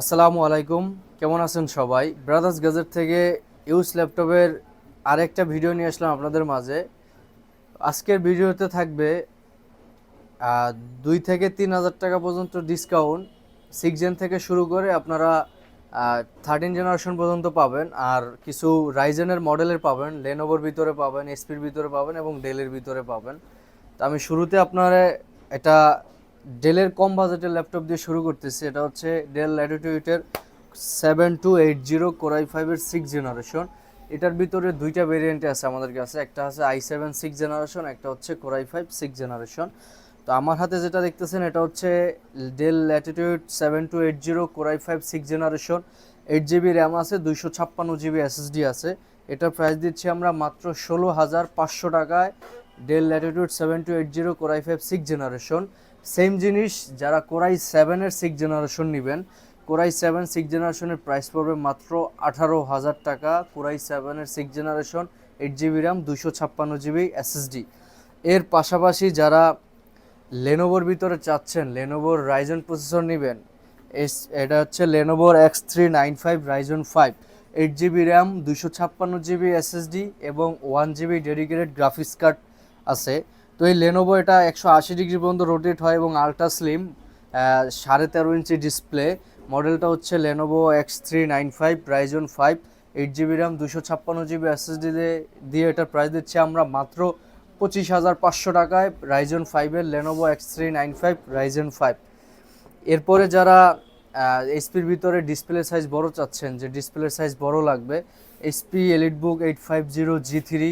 আসসালামু আলাইকুম। কেমন আছেন সবাই? ব্রাদার্স গেজেট থেকে ইউজ ল্যাপটপের আরেকটা ভিডিও নিয়ে আসলাম আপনাদের মাঝে। আজকের ভিডিওতে থাকবে দুই থেকে তিন হাজার টাকা পর্যন্ত ডিসকাউন্ট সিক্স জেন থেকে শুরু করে আপনারা থার্টিন জেনারেশন পর্যন্ত পাবেন। আর কিছু রাইজেনের মডেলের পাবেন লেনোভোর ভিতরে পাবেন এসপির ভিতরে পাবেন এবং ডেলের ভিতরে পাবেন। তো আমি শুরুতে আপনারা এটা ডেলের কম বাজেটের ল্যাপটপ দিয়ে শুরু করতেছি। এটা হচ্ছে Dell ল্যাটিটিউডের seven two eight zero core i ফাইভের সিক্স জেনারেশন এটার ভিতরে দুইটা ভেরিয়েন্টে আছে আমাদের কাছে। একটা আছে আই সেভেন সিক্স জেনারেশন একটা হচ্ছে কোরাই ফাইভ সিক্স জেনারেশন তো আমার হাতে যেটা দেখতেছেন, এটা হচ্ছে Dell Latitude seven two eight zero core i five six generation eight GB RAM আছে, দুইশো ছাপ্পান্ন জিবি এসএসডি আছে। এটার প্রাইস দিচ্ছি আমরা মাত্র ষোলো হাজার পাঁচশো টাকায় Dell Latitude seven two eight zero core i five six generation same জিনিস, যারা কোরাই সেভেনের সিক্স জেনারেশন নেবেন কোরাই সেভেন সিক্স জেনারেশনের প্রাইস পড়বে মাত্র আঠারো হাজার টাকা। কোরাই সেভেনের six generation eight GB RAM দুশো ছাপ্পান্ন জিবি এসএসডি এর পাশাপাশি যারা লেনোভোর ভিতরে চাচ্ছেন লেনোভোর রাইজন প্রসেসর নেবেন, এস, এটা হচ্ছে লেনোভোর X three nine five Ryzen five eight GB RAM দুশো ছাপ্পান্ন জিবি এসএসডি এবং one GB dedicated graphics card আছে। তো এই লেনোভো এটা একশো আশি ডিগ্রি পর্যন্ত রোটেট হয় এবং আলট্রা স্লিম সাড়ে তেরো ইঞ্চি ডিসপ্লে মডেলটা হচ্ছে Lenovo X three nine five Ryzen five eight GB RAM দুশো ছাপ্পান্ন জিবি এসএসডি দিয়ে এটার প্রাইস দিচ্ছি আমরা মাত্র পঁচিশ হাজার পাঁচশো টাকায়। রাইজন ফাইভের Lenovo X three nine five Ryzen five এরপরে যারা এসপির ভিতরে ডিসপ্লে সাইজ বড় চাচ্ছেন, যে ডিসপ্লের সাইজ বড় লাগবে HP EliteBook eight five zero G three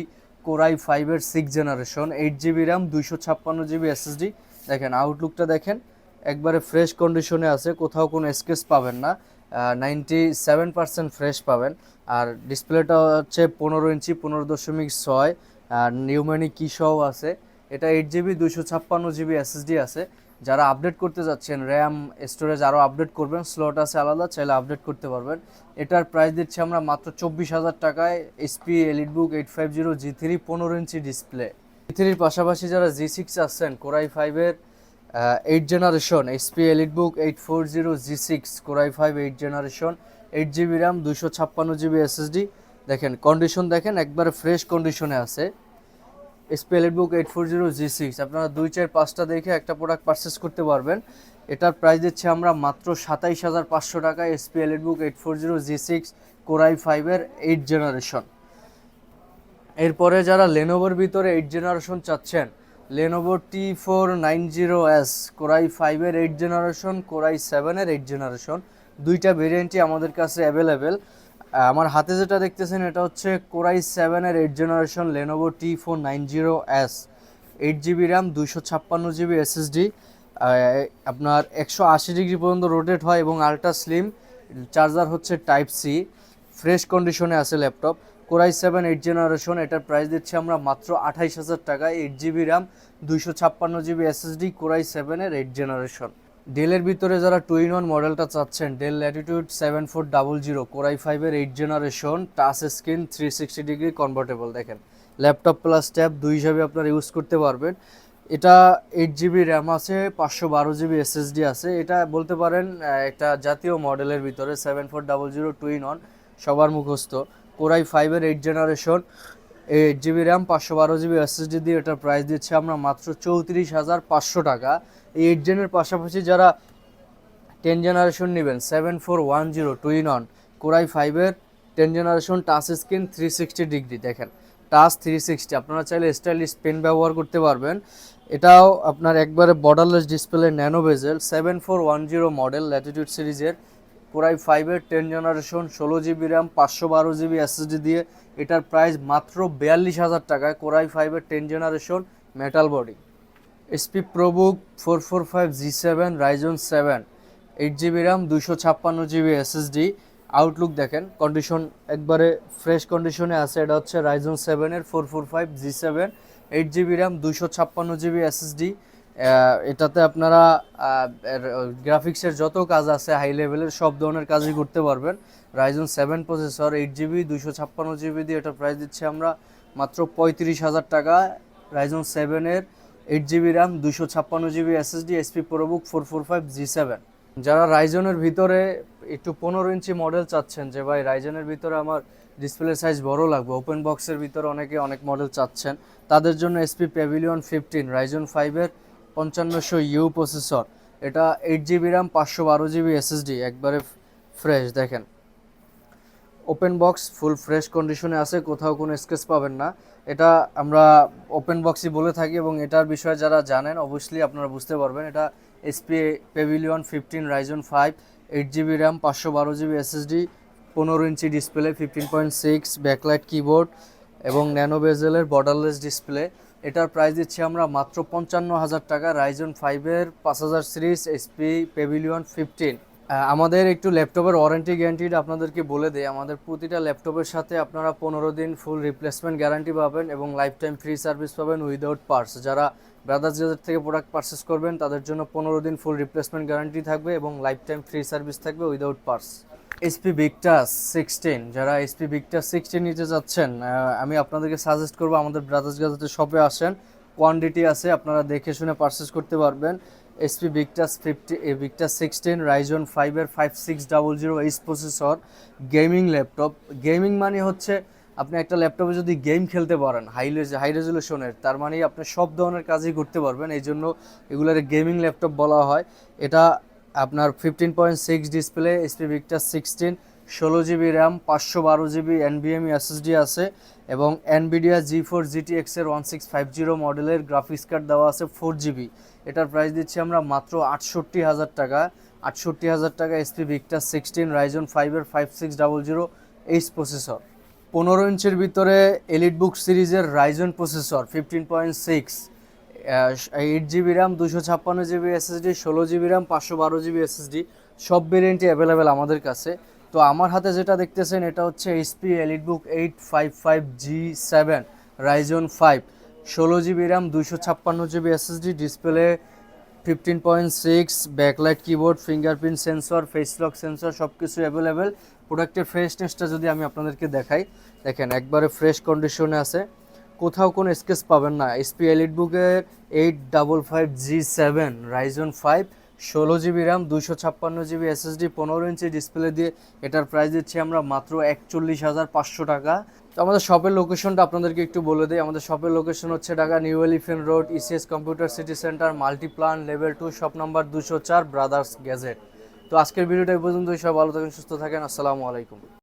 core i ফাইভের six generation eight GB RAM দুইশো ছাপ্পান্ন জিবি এসএসডি দেখেন আউটলুকটা দেখেন, একবারে ফ্রেশ কন্ডিশনে আছে, কোথাও কোনো স্কেচ পাবেন না। নাইনটি সেভেন পার্সেন্ট ফ্রেশ পাবেন। আর ডিসপ্লেটা হচ্ছে পনেরো ইঞ্চি, পনেরো দশমিক ছয়। নিউম্যানিক কি সহ আছে। এটা এইট জিবি দুইশো ছাপ্পান্ন জিবি এসএসডি আছে। যারা আপডেট করতে যাচ্ছেন র্যাম স্টোরেজ আরও আপডেট করবেন স্লট আছে আলাদা, চাইলে আপডেট করতে পারবেন। এটার প্রাইস দিচ্ছি আমরা মাত্র চব্বিশ হাজার টাকায় HP EliteBook eight five zero G three পনেরো ইঞ্চি ডিসপ্লে জি থ্রির পাশাপাশি যারা জি সিক্স আসছেন কোরাই ফাইভের eight generation HP EliteBook eight four zero G six core i five eight generation eight GB RAM দুশো ছাপ্পান্ন জিবি এসএসডি দেখেন condition দেখেন, একবারে ফ্রেশ কন্ডিশনে আছে। স্পেলেট book eight four zero G six আপনারা দুই চার পাঁচটা দেখে একটা প্রোডাক্ট পারচেস করতে পারবেন। এটার প্রাইস দিচ্ছি আমরা মাত্র সাতাইশ হাজার পাঁচশো টাকায় HP EliteBook eight four zero G six core i ফাইভের এইট জেনারেশন এরপরে যারা লেনোভোর ভিতরে এইট জেনারেশন চাচ্ছেন Lenovo T four nine zero S core i ফাইভের এইট জেনারেশন কোরাই সেভেনের এইট জেনারেশন দুইটা ভেরিয়েন্টই আমাদের কাছে অ্যাভেলেবেল আমার হাতে যেটা দেখতেছেন, এটা হচ্ছে কোরাই সেভেনের eight generation Lenovo T four nine zero S eight GB RAM দুইশো ছাপ্পান্ন জিবি এসএসডি আপনার একশো আশি ডিগ্রি পর্যন্ত রোটেট হয় এবং আলট্রা স্লিম চার্জার হচ্ছে টাইপ সি ফ্রেশ কন্ডিশনে আছে laptop core i seven eight generation এটার প্রাইস দিচ্ছি আমরা মাত্র আঠাইশ হাজার টাকায় এইট জিবি র্যাম দুইশো ছাপ্পান্ন জিবি এসএসডি কোরাই সেভেনের এইট জেনারেশন ডেলের ভিতরে যারা টু ইন ওয়ান মডেলটা চাচ্ছেন Dell Latitude seven four double zero core i ফাইভের eight generation touch screen three sixty degree convertible দেখেন। ল্যাপটপ প্লাস ট্যাব দুই হিসাবে আপনারা ইউজ করতে পারবেন। এটা এইট জিবি র্যাম আছে, পাঁচশো বারো জিবি এসএসডি আছে। এটা বলতে পারেন একটা জাতীয় মডেলের ভিতরে seven four double zero two in one সবার মুখস্থ। কোরাই ফাইভের eight generation eight GB RAM, পাঁচশো বারো জিবি এসএসডি দিয়ে এটার প্রাইস দিচ্ছি আমরা মাত্র চৌত্রিশ হাজার পাঁচশো টাকা। এই এইট জেনের পাশাপাশি যারা টেন জেনারেশন নেবেন seven four one zero two in one core i ফাইভের ten generation touch screen three sixty degree দেখেন টাচ থ্রি সিক্সটি আপনারা চাইলে স্টাইলিশ পেন ব্যবহার করতে পারবেন। এটাও আপনার একবারে borderless display nano bezel seven four one zero model Latitude সিরিজের কোরাই ফাইভের টেন জেনারেশন ষোলো জিবি র্যাম পাঁচশো বারো জিবি এসএসডি দিয়ে এটার প্রাইস মাত্র বিয়াল্লিশ হাজার টাকায় কোরাই ফাইভের ten generation metal body HP ProBook four four five G seven Ryzen seven eight GB RAM দুশো ছাপ্পান্ন জিবি এসএসডি আউটলুক দেখেন কন্ডিশন একবারে ফ্রেশ কন্ডিশনে আছে, এটা হচ্ছে রাইজন সেভেনের four four five G seven eight GB RAM দুশো ছাপ্পান্ন জিবি এসএসডি এটাতে আপনারা গ্রাফিক্সের যত কাজ আছে হাই লেভেলের সব ধরনের কাজই করতে পারবেন। Ryzen seven processor eight GB দুশো ছাপ্পান্ন জিবি দিয়ে এটা প্রাইস দিচ্ছি আমরা মাত্র পঁয়ত্রিশ হাজার টাকা। রাইজন সেভেনের এইট জিবি র্যাম দুশো ছাপ্পান্ন GB SSD HP ProBook four four five G যারা রাইজনের ভিতরে একটু পনেরো ইঞ্চি মডেল চাচ্ছেন যে, ভাই রাইজনের ভিতরে আমার ডিসপ্লে সাইজ বড় লাগবে। ওপেন বক্সের ভিতরে অনেকে অনেক মডেল চাচ্ছেন। তাদের জন্য এসপি প্যাভিলিয়ন ফিফটিন রাইজন ফাইভের পঞ্চান্নশো ইউ প্রসেসর। এটা এইট জিবি র্যাম পাঁচশো বারো জিবি এসএসডি একবারে ফ্রেশ দেখেন। ওপেন বক্স ফুল ফ্রেশ কন্ডিশনে আছে, কোথাও কোনো স্কেচ পাবেন না। এটা আমরা ওপেন বক্সই বলে থাকি এবং এটার বিষয়ে যারা জানেন, অবশ্যই আপনারা বুঝতে পারবেন। এটা HP Pavilion fifteen Ryzen five eight GB RAM পাঁচশো বারো জিবি এসএসডি পনেরো ইঞ্চি display fifteen point six backlight keyboard এবং ন্যানো বেজেলের বর্ডারলেস ডিসপ্লে এটার প্রাইস দিচ্ছি আমরা মাত্র পঞ্চান্ন হাজার টাকা রাইজন ফাইভের পাঁচ হাজার সিরিজ এসপি পেভিলিয়ন ফিফটিন আমাদের একটু ল্যাপটপের ওয়ারেন্টি গ্যারান্টিটা আপনাদেরকে বলে দেয় আমাদের প্রতিটা ল্যাপটপের সাথে আপনারা পনেরো দিন ফুল রিপ্লেসমেন্ট গ্যারান্টি পাবেন এবং লাইফ টাইম ফ্রি সার্ভিস পাবেন উইদাউট পার্স যারা ব্রাদার্স গেজের থেকে প্রোডাক্ট পারচেস করবেন, তাদের জন্য পনেরো দিন ফুল রিপ্লেসমেন্ট গ্যারান্টি থাকবে এবং লাইফ টাইম ফ্রি সার্ভিস থাকবে without parts HP Victus sixteen যারা এসপি ভিক্টাস সিক্সটিন নিতে যাচ্ছেন আমি আপনাদেরকে সাজেস্ট করব, আমাদের ব্রাদার্স গেজেটের শপে আসেন। কোয়ান্টিটি আছে, আপনারা দেখে শুনে পারচেস করতে পারবেন। HP Victus fifty Victus sixteen Ryzen ফাইভের five six double zero H processor gaming laptop gaming মানে হচ্ছে, আপনি একটা ল্যাপটপে যদি গেম খেলতে পারেন হাই হাই রেজলিউশনের তার মানে আপনি সব ধরনের কাজই করতে পারবেন। এই জন্য এগুলোর গেমিং ল্যাপটপ বলা হয়। এটা আপনার fifteen point six display HP Victus sixteen ষোলো জিবি র্যাম পাঁচশো বারো জিবি এনবিএমই এসএসডি আছে এবং এনবিডিয়া জি ফোর জিটি এক্সের ওয়ান সিক্স ফাইভ জিরো মডেলের গ্রাফিক্স কার্ড দেওয়া আছে ফোর জিবি এটার প্রাইস দিচ্ছি আমরা মাত্র আটষট্টি হাজার টাকা। আটষট্টি হাজার টাকা এসপি ভিক্টাস সিক্সটিন রাইজন ফাইভের five six double zero H processor পনেরো ইঞ্চের ভিতরে এলিট বুক সিরিজের Ryzen processor fifteen point six eight GB RAM দুশো ছাপ্পান্ন জিবি এসএসডি ষোলো জিবি র্যাম পাঁচশো বারো জিবি এসএসডি সব ভেরিয়েন্টই অ্যাভেলেবেল আমাদের কাছে। তো আমার হাতে যেটা দেখতেছেন, এটা হচ্ছে HP elite book eight five five G seven Ryzen five ষোলো জিবি র্যাম দুশো ছাপ্পান্ন GB SSD display fifteen point six backlight keyboard fingerprint sensor face lock sensor সব কিছু অ্যাভেলেবেল প্রোডাক্টের ফ্রেশনেসটা যদি আমি আপনাদেরকে দেখাই, দেখেন, একবারে ফ্রেশ কন্ডিশনে আছে। কোথাও কোনো স্কেচ পাবেন না। এসপি এলিট বুকের eight double five G seven Ryzen five ষোলো জিবি র্যাম দুশো ছাপ্পান্ন জিবি এসএসডি পনেরো ইঞ্চি ডিসপ্লে দিয়ে এটার প্রাইস দিচ্ছি আমরা মাত্র একচল্লিশ হাজার পাঁচশো টাকা। তো আমাদের শপের লোকেশনটা আপনাদেরকে একটু বলে দিই। আমাদের শপের লোকেশন হচ্ছে Dhaka new elephant road ECS computer city centre Multiplan level two shop number দুশো চার ব্রাদার্স গ্যাজেট তো আজকের ভিডিওটা এই পর্যন্তই। সব ভালো থাকেন, সুস্থ থাকেন। আসসালামু আলাইকুম।